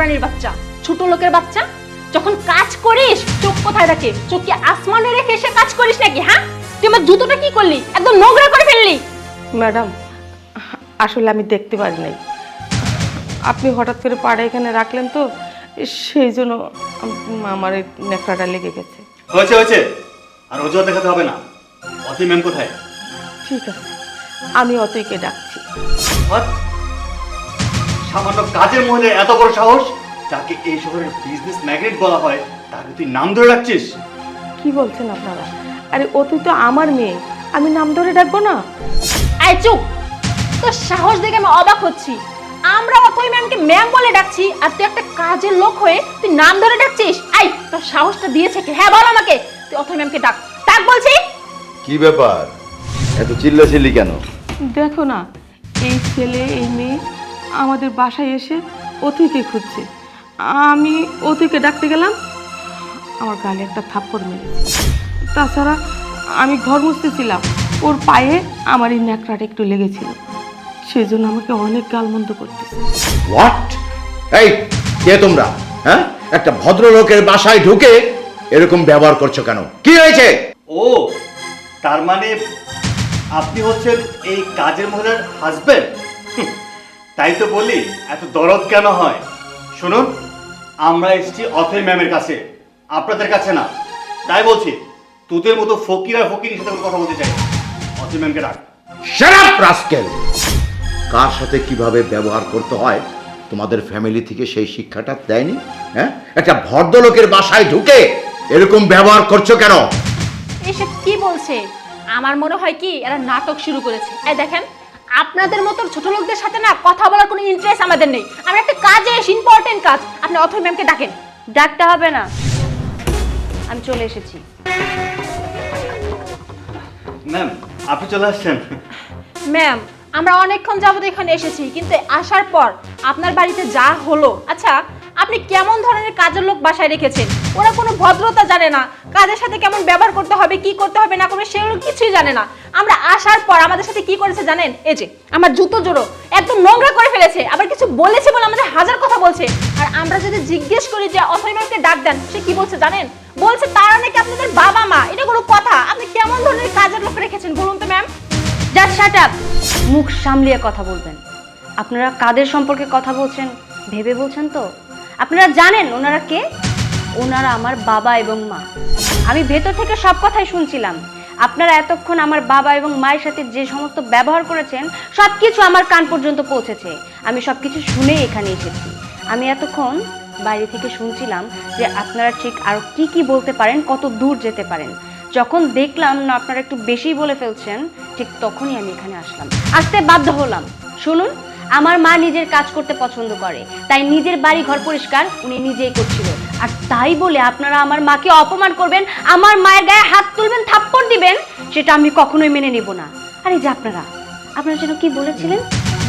চাকরানির বাচ্চা ছোট লোকের বাচ্চা? যখন কাজ করিস চোখ কোথায় রাখে চোখ কি আসমানে রেখে এসে কাজ করিস নাকি হ্যাঁ? তুই আমার জুতোটা কি করলি? একদম নোংরা করে ফেললি। ম্যাডাম আসলে আমি দেখতে পারি নাই। আপনি হঠাৎ করে পাড়ে এখানে রাখলেন তো সেই জন্য আমার এই নেকড়াটা লেগে গেছে। হয়েছে হয়েছে। আর অজুহাত দেখাতে হবে না। অতি ম্যাম কোথায়? ঠিক আছে আমি অতইকে ডাকছি। What? সামান্য কাজের মহিলা এত বড় সাহস যাকে এই শহরের বিজনেস ম্যাগনেট বলা হয় তাকে তুই নাম ধরে রাখছিস কি বলছেন আপনারা? আরে অতুই তো আমার মেয়ে আমি নাম ধরে ডাকবো না? আয় চুপ! তোর সাহস দেখে আমি অবাক হচ্ছি। আমরা অথই ম্যামকে ম্যাম বলে ডাকছি আর তুই একটা কাজের লোক হয়ে তুই নাম ধরে ডাকছিস? আই তোর সাহসটা দিয়েছে কি? হ্যাঁ বল আমাকে। তুই অথই ম্যামকে ডাক। ডাক বলছি। কি ব্যাপার? এত চিল্লাচিল্লি কেন? দেখো না এই ছেলে এই মেয়ে আমাদের বাসায় এসে অতিকে খুঁজছে। আমি অতিকে ডাকতে গেলাম আমার গালে একটা থাপ্পড় মেরেছে। তাছাড়া আমি ঘর মুছতেছিলাম ওর পায়ে আমার এই ন্যাকড়াটা একটু লেগেছিল। সেই জন্য আমাকে অনেক গালমন্দ করতেছে। হোয়াট এই কে তোমরা? হ্যাঁ? একটা ভদ্রলোকের বাসায় ঢুকে এরকম ব্যবহার করছ কেন? কি হয়েছে? ও তার মানে আপনি হচ্ছেন এই কাজের মহিলার হাজবেন্ড তাই তো বলি এত দরদ কেন হয়? শুনুন আমরা এসেছি অথৈ ম্যামের কাছে আপনাদের কাছে না। তাই বলছি তোদের মতো ফকির আর ফকির সাথে কোনো কথা বলতে চাই। অথৈ ম্যামকে ডাক। শারাপ রাস্কেল কার সাথে কীভাবে ব্যবহার করতে হয় তোমাদের ফ্যামিলি থেকে সেই শিক্ষাটা দেয়নি? হ্যাঁ? একটা ভদ্রলোকের বাসায় ঢুকে এরকম ব্যবহার করছ কেন? এসব কি বলছে? আমার মনে হয় কি এরা নাটক শুরু করেছে। এই দেখেন আপনাদের মতো ছোট লোকদের সাথে না কথা বলার কোনো ইন্টারেস্ট আমাদের নেই। আমরা একটা কাজে এসে ইম্পর্টেন্ট কাজ। আপনি অথর ম্যামকে ডাকেন। ডাকতে হবে না। আমি চলে এসেছি। ম্যাম আপনি চলে আসছেন? ম্যাম আমরা অনেকক্ষণ যাবত এখানে এসেছি কিন্তু আসার পর আপনার বাড়িতে যা হলো আচ্ছা আপনি কেমন ধরনের কাজের লোক বাসায় রেখেছেন? ওরা কোনো ভদ্রতা জানে না। কাজের সাথে কেমন ব্যবহার করতে হবে, কি করতে হবে না করবে সেগুলো কিছুই জানে না। আমরা আসার পর আমাদের সাথে কি করেছে জানেন? এই যে, আমার জুতো জোড়ো, একদম নোংরা করে ফেলেছে, আবার কিছু বলেছে বলে আমাদের হাজার কথা বলছে। আর আমরা যদি জিজ্ঞেস করি যে অথৈ ম্যামকে ডাক দেন, সে কি বলছে জানেন? বলছে, তারা নাকি আপনাদের বাবা মা, এটা কোনো কথা। আপনি কেমন ধরনের কাজের লোক রেখেছেন বলুন তো, ম্যাম? জাস্ট শাট আপ মুখ সামলিয়ে কথা বলবেন। আপনারা কাদের সম্পর্কে কথা বলছেন, ভেবে বলছেন তো? আপনারা জানেন ওনারা কে? ওনারা আমার বাবা এবং মা। আমি ভেতর থেকে সব কথাই শুনছিলাম। আপনারা এতক্ষণ আমার বাবা এবং মায়ের সাথে যে সমস্ত ব্যবহার করেছেন সব কিছু আমার কান পর্যন্ত পৌঁছেছে। আমি সব কিছু শুনেই এখানে এসেছি। আমি এতক্ষণ বাইরে থেকে শুনছিলাম যে আপনারা ঠিক আরও কি কি বলতে পারেন, কত দূর যেতে পারেন। যখন দেখলাম না, আপনারা একটু বেশি বলে ফেলছেন, ঠিক তখনই আমি এখানে আসলাম। আসতে বাধ্য হলাম। শুনুন আমার মা নিজের কাজ করতে পছন্দ করে। তাই নিজের বাড়ি ঘর পরিষ্কার উনি নিজেই করছিল। আর তাই বলে আপনারা আমার মাকে অপমান করবেন, আমার মায়ের গায়ে হাত তুলবেন, থাপ্পড় দিবেন, সেটা আমি কখনোই মেনে নেব না। আরে যে আপনারা আপনারা যেন কি বলেছিলেন?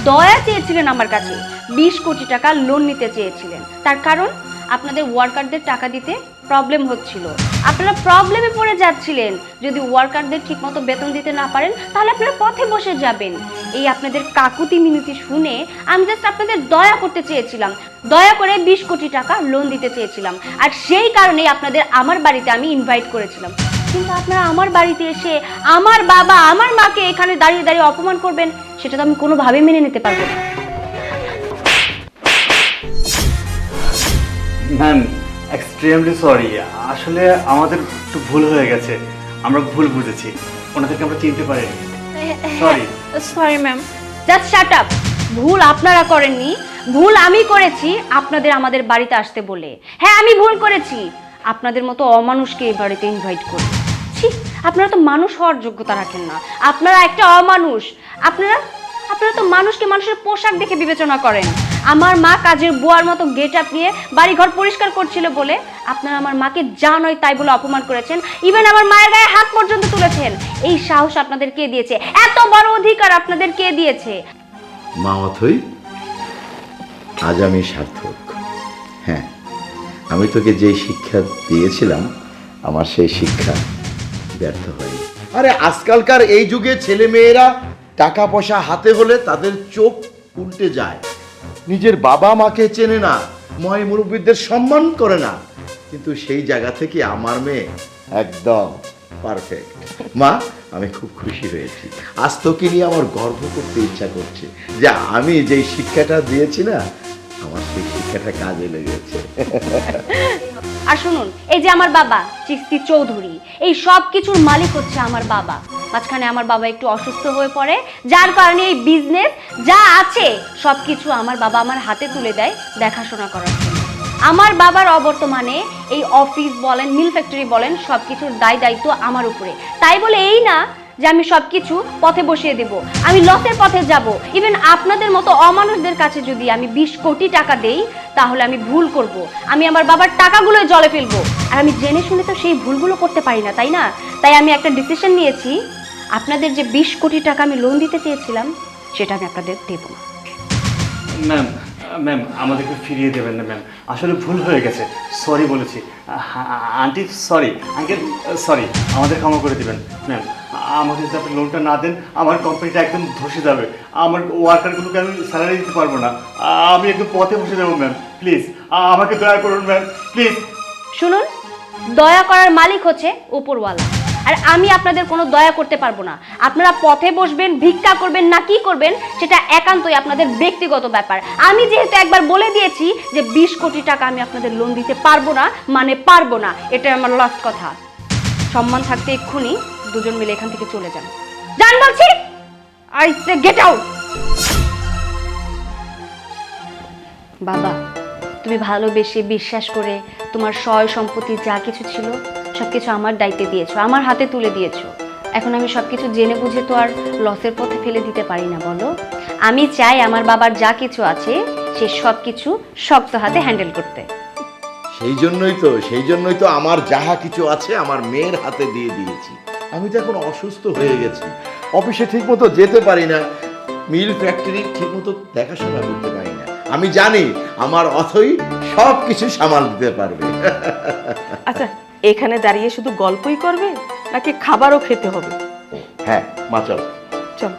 দয়া চেয়েছিলেন আমার কাছে, বিশ কোটি টাকা লোন নিতে চেয়েছিলেন। তার কারণ, আপনাদের ওয়ার্কারদের টাকা দিতে প্রবলেম হচ্ছিল। আপনারা প্রবলেমে পড়ে যাচ্ছিলেন। যদি ওয়ার্কারদের ঠিকমতো বেতন দিতে না পারেন, তাহলে আপনারা পথে বসে যাবেন। এই আপনাদের কাকুতি মিনতি শুনে আমি জাস্ট আপনাদের দয়া করতে চেয়েছিলাম। দয়া করে বিশ কোটি টাকা লোন দিতে চেয়েছিলাম। আর সেই কারণেই আপনাদের আমার বাড়িতে আমি ইনভাইট করেছিলাম। কিন্তু আপনারা আমার বাড়িতে এসে আমার বাবা, আমার মাকে এখানে দাঁড়িয়ে দাঁড়িয়ে অপমান করবেন, সেটা তো আমি কোনোভাবে মেনে নিতে পারব না। এক্সট্রিমলি সরি আসলে আমাদের একটু ভুল হয়ে গেছে। আমরা ভুল বুঝেছি। ওনাদেরকে আমরা চিনতে পারিনি। Sorry sorry ma'am just shut up ভুল আপনারা করেননি। ভুল আমি করেছি আপনাদের আমাদের বাড়িতে আসতে বলে। হ্যাঁ আমি ভুল করেছি। আপনাদের মতো অমানুষকে এই বাড়িতে ইনভাইট করি। ছি, আপনারা তো মানুষ হওয়ার যোগ্যতা রাখেন না। আপনারা একটা অমানুষ। আপনারা আপনারা তো মানুষকে মানুষের পোশাক দেখে বিবেচনা করেন। আমার মা কাজের বুয়ার মতো গেট আপ নিয়ে বাড়িঘর পরিষ্কার করছিল বলে আপনারা আমার মাকে যা নয় তাই বলে অপমান করেছেন। ইভেন আমার মায়ের গায়ে হাত পর্যন্ত তুলেছেন। এই সাহস আপনাদের কে দিয়েছে? এত বড় অধিকার আপনাদের কে দিয়েছে? মা অথই আজ আমি সার্থক। হ্যাঁ আমি তোকে যেই শিক্ষা দিয়েছিলাম আমার সেই শিক্ষা ব্যর্থ হয়নি। আরে আজকালকার এই যুগে ছেলে মেয়েরা টাকা পয়সা হাতে হলে তাদের চোখ উল্টে যায়। নিজের বাবা মাকে চেনে না ময় মুরব্বীদের সম্মান করে না। কিন্তু সেই জায়গা থেকে আমার মেয়ে একদম পারফেক্ট মা, আমি খুব খুশি হয়েছি। আজ তোকে নিয়ে আমার গর্ব করতে ইচ্ছা করছে যে আমি যেই শিক্ষাটা দিয়েছি না, আমার সেই শিক্ষাটা কাজে লেগেছে। আর শুনুন, এই যে আমার বাবা, চিস্তি চৌধুরী, এই সব কিছুর মালিক হচ্ছে আমার বাবা। মাঝখানে আমার বাবা একটু অসুস্থ হয়ে পড়ে। যার কারণে এই বিজনেস যা আছে সব কিছু আমার বাবা আমার হাতে তুলে দেয় দেখাশোনা করার জন্য। আমার বাবার অবর্তমানে এই অফিস বলেন মিল ফ্যাক্টরি বলেন সব কিছুর দায় দায়িত্ব আমার উপরে। তাই বলে এই না যে আমি সব কিছু পথে বসিয়ে দেব। আমি লসের পথে যাব। ইভেন আপনাদের মতো অমানুষদের কাছে যদি আমি বিশ কোটি টাকা দেই, তাহলে আমি ভুল করব। আমি আমার বাবার টাকাগুলো জলে ফেলব। আর আমি জেনে শুনে তো সেই ভুলগুলো করতে পারি না, তাই না? তাই আমি একটা ডিসিশন নিয়েছি আপনাদের যে বিশ কোটি টাকা আমি লোন দিতে চেয়েছিলাম সেটা আমি আপনাদের দেবো না। ম্যাম ম্যাম আমাদেরকে ফিরিয়ে দেবেন না ম্যাম আসলে ভুল হয়ে গেছে। সরি বলেছি। আন্টি সরি আঙ্কেল সরি আমাদের ক্ষমা করে দেবেন ম্যাম আমাকে যদি আপনি লোনটা না দেন আমার কোম্পানিটা একদম ধসে যাবে। আমার ওয়ার্কারগুলোকে আমি স্যালারি দিতে পারব না। আমি একদম পথে বসে যাব ম্যাম প্লিজ আমাকে দয়া করুন ম্যাম প্লিজ শুনুন দয়া করার মালিক হচ্ছে উপরওয়ালা। আর আমি আপনাদের কোনো দয়া করতে পারব না। আপনারা পথে বসবেন, ভিক্ষা করবেন না, কি করবেন, সেটা একান্তই আপনাদের ব্যক্তিগত ব্যাপার। আমি যেহেতু একবার বলে দিয়েছি যে বিশ কোটি টাকা আমি আপনাদের লোন দিতে পারব না মানে পারব না এটা আমার লাস্ট কথা। সম্মান থাকতে এক্ষুনি দুজন মিলে এখান থেকে চলে যান। যান বলছি! আই গেট আউট বাবা, তুমি ভালোবেসে বিশ্বাস করে তোমার সয় সম্পত্তি যা কিছু ছিল সব কিছু আমার দায়িত্বে দিয়েছ আমার হাতে তুলে দিয়েছ। এখন আমি সব কিছু জেনে বুঝে তো আর লসের পথে ফেলে দিতে পারি না বলো। আমি চাই আমার বাবার যা কিছু আছে সে সব কিছু শক্ত হাতে হ্যান্ডেল করতে। সেই জন্যই তো সেই জন্যই তো আমার যাহা কিছু আছে আমার মেয়ের হাতে দিয়ে দিয়েছি। আমি তো এখন অসুস্থ হয়ে গেছি। অফিসে ঠিকমতো যেতে পারি না। মিল ফ্যাক্টরি ঠিকমতো দেখাশোনা করতে পারি না। আমি জানি আমার অথই সব কিছু সামাল দিতে পারবে। আচ্ছা এখানে দাঁড়িয়ে শুধু গল্পই করবে নাকি খাবারও খেতে হবে? হ্যাঁ মা চল চল।